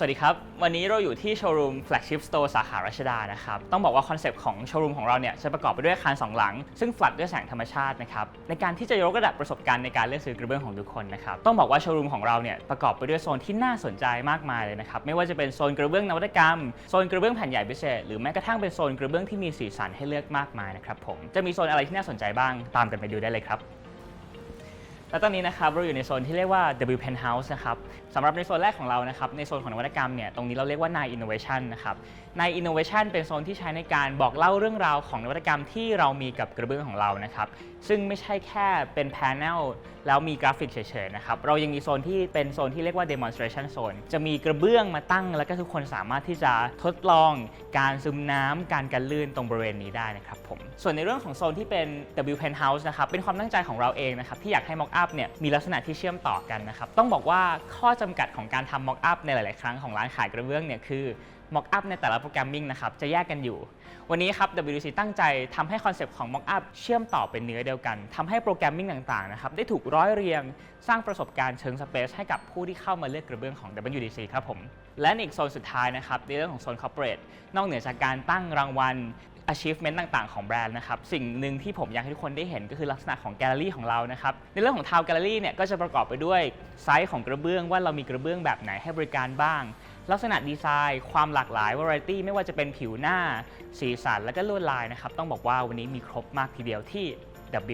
สวัสดีครับ วันนี้เราอยู่ที่โชว์รูม Flagship Store สาขารัชดานะครับ ต้องบอกว่าคอนเซปต์ของโชว์รูมของเราเนี่ยจะประกอบไปด้วยอาคารสองหลัง ซึ่งฟลัดด้วยแสงธรรมชาตินะครับ ในการที่จะยกระดับประสบการณ์ในการเลือกซื้อกระเบื้องของทุกคนนะครับ ต้องบอกว่าโชว์รูมของเราเนี่ยประกอบไปด้วยโซนที่น่าสนใจมากมายเลยนะครับ ไม่ว่าจะเป็นโซนกระเบื้องนวัตกรรม โซนกระเบื้องแผ่นใหญ่พิเศษ หรือแม้กระทั่งเป็นโซนกระเบื้องที่มีสีสันให้เลือกมากมายนะครับผม จะมีโซนอะไรที่น่าสนใจบ้าง ตามกันไปดูได้เลยครับ และตอนนี้นะครับเราอยู่ในโซนที่เรียกว่า W Penthouse นะครับสำหรับในโซนแรกของเรานะครับในโซนของนวัตกรรมเนี่ยตรงนี้เราเรียกว่า Nine Innovation นะครับ Nine Innovation เป็นโซนที่ใช้ในการบอกเล่าเรื่องราวของนวัตกรรมที่เรามีกับกระเบื้องของเรานะครับซึ่งไม่ใช่แค่เป็น panel แล้วมีกราฟิกเฉยๆนะครับเรายังมีโซนที่เป็นโซนที่เรียกว่า demonstration zone จะมีกระเบื้องมาตั้ง แล้วก็ทุกคนสามารถที่จะทดลองการซึมน้ำการกันลื่นตรงบริเวณนี้ได้นะครับผมส่วนในเรื่องของโซนที่เป็น W Penthouse นะครับเป็นความตั้งใจของเราเองนะครับที่อยากให้มอง mock up เนี่ยมีลักษณะที่เชื่อมต่อกันนะครับต้องบอกว่าข้อจำกัดของการทำ mock up ในหลาย ๆ ครั้งของร้านขายกระเบื้องเนี่ยคือ mock up ในแต่ละโปรแกรมมิ่งนะครับจะแยกกันอยู่ วันนี้ครับ WDC ตั้งใจทำให้คอนเซปต์ของ mock up เชื่อมต่อเป็นเนื้อเดียวกันทำให้โปรแกรมมิ่งต่าง ๆ นะครับ ได้ถูกร้อยเรียงสร้างประสบการณ์เชิงสเปซให้กับผู้ที่เข้ามาเลือกกระเบื้องของ WDC ครับผม และอีกโซนสุดท้ายนะครับในเรื่องของโซน corporate นอกเหนือจากการตั้งรางวัล achievement ต่างๆ ของแบรนด์นะครับ สิ่งหนึ่งที่ผมอยากให้ทุกคนได้เห็นก็คือลักษณะของแกลเลอรี่ของเรานะครับ ในเรื่องของทาวแกลเลอรี่เนี่ยก็จะประกอบไปด้วยไซส์ของกระเบื้องว่าเรามีกระเบื้องแบบไหนให้บริการบ้าง ลักษณะดีไซน์ ความหลากหลายวาไรตี้ไม่ว่าจะเป็นผิวหน้า สีสันและก็ลวดลายนะครับต้องบอกว่าวันนี้มีครบมากทีเดียวที่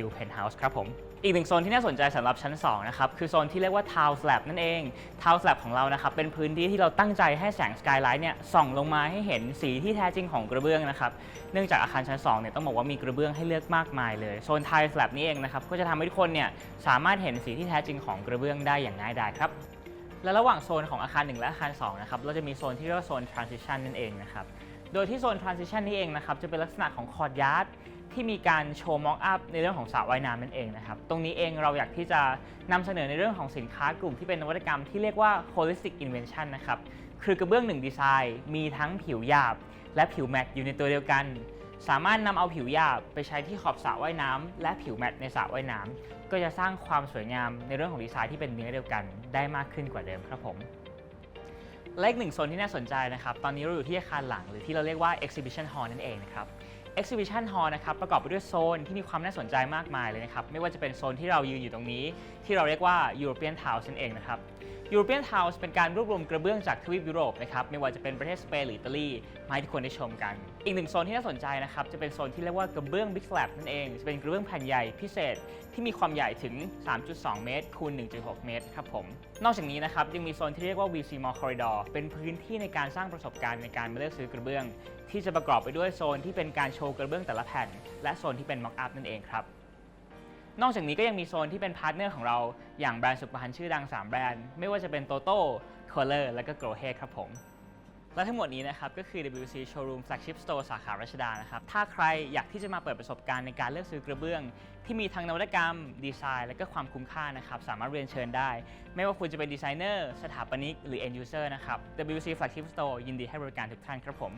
W Penthouse ครับผมอีกหนึ่งโซนที่น่าสนใจสำหรับชั้น2นะครับคือโซนที่เรียกว่า Town Slab นั่นเอง Town Slab ของเรานะครับเป็นพื้นที่ที่เราตั้งใจให้แสงสกายไลท์เนี่ยส่องลงมาให้เห็นสีที่แท้จริงของกระเบื้องนะครับเนื่องจากอาคารชั้น2เนี่ยต้องบอกว่ามีกระเบื้องให้เลือกมากมายเลยโซน Tile Slab นี้เองนะครับก็จะทำให้ทุกคนเนี่ยสามารถเห็นสีที่แท้จริงของกระเบื้องได้อย่างง่ายดายครับและระหว่างโซนของอาคาร 1 และอาคาร2นะครับเราจะมีโซนที่เรียกว่าโซน transition นั่นเองนะครับ โดยที่โซน transition นี้เองนะครับจะเป็นลักษณะของคอร์ดยาร์ดที่มีการโชว์มอกอัพในเรื่องของสระว่ายน้ำนั่นเองนะครับ ตรงนี้เองเราอยากที่จะนำเสนอในเรื่องของสินค้ากลุ่มที่เป็นนวัตกรรมที่เรียกว่า holistic invention นะครับ คือกระเบื้องหนึ่งดีไซน์ มีทั้งผิวหยาบ และผิวแมตต์อยู่ในตัวเดียวกัน สามารถนำเอาผิวหยาบไปใช้ที่ขอบสระว่ายน้ำและผิวแมตต์ในสระว่ายน้ำก็จะสร้างความสวยงามในเรื่องของดีไซน์ที่เป็นเนื้อเดียวกัน ได้มากขึ้นกว่าเดิมครับผม และอีกหนึ่งโซนที่น่าสนใจนะครับ ตอนนี้เราอยู่ที่อาคารหลังหรือที่เราเรียกว่า exhibition hall นั่นเองนะครับ exhibition hall นะครับประกอบไปด้วยโซนที่มีความน่าสนใจมากมายเลยนะครับไม่ว่าจะเป็นโซนที่เรายืนอยู่ตรงนี้ ที่เราเรียกว่า European House นั่นเองนะครับ European House เป็นการรวบรวมกระเบื้องจากทวีปยุโรปนะครับไม่ว่าจะเป็นประเทศสเปนหรืออิตาลีมาให้ทุกคนได้ชมกัน อีกหนึ่งโซนที่น่าสนใจนะครับจะเป็นโซนที่เรียกว่ากระเบื้อง Big Slab นั่นเองจะเป็นกระเบื้องแผ่นใหญ่พิเศษที่มีความใหญ่ถึง 3.2 เมตรคูณ 1.6 เมตรครับผมนอกจากนี้นะครับยังมีโซนที่เรียกว่า VC Mall Corridor เป็นพื้นที่ในการสร้างประสบการณ์ในการมาเลือกซื้อกระเบื้อง ที่จะประกอบไปด้วยโซนที่เป็นการโชว์กระเบื้องแต่ละแผ่น และโซนที่เป็น mock up นั่นเองครับ นอกจากนี้ก็ยังมีโซนที่เป็นพาร์ทเนอร์ของเราอย่างแบรนด์สุขภัณฑ์ชื่อดัง 3 แบรนด์ ไม่ว่าจะเป็น Toto, Color และก็ Grow Head ครับผมและทั้งหมดนี้นะครับก็คือ WC Showroom Flagship Store สาขารัชดานะครับ ถ้าใครอยากที่จะมาเปิดประสบการณ์ในการเลือกซื้อกระเบื้อง ที่มีทั้งนวัตกรรม ดีไซน์ และก็ความคุ้มค่านะครับ สามารถเรียนเชิญได้ ไม่ว่าคุณจะเป็นดีไซเนอร์ สถาปนิก หรือ end user นะครับ WC Flagship Store ยินดีให้บริการทุกท่านครับผม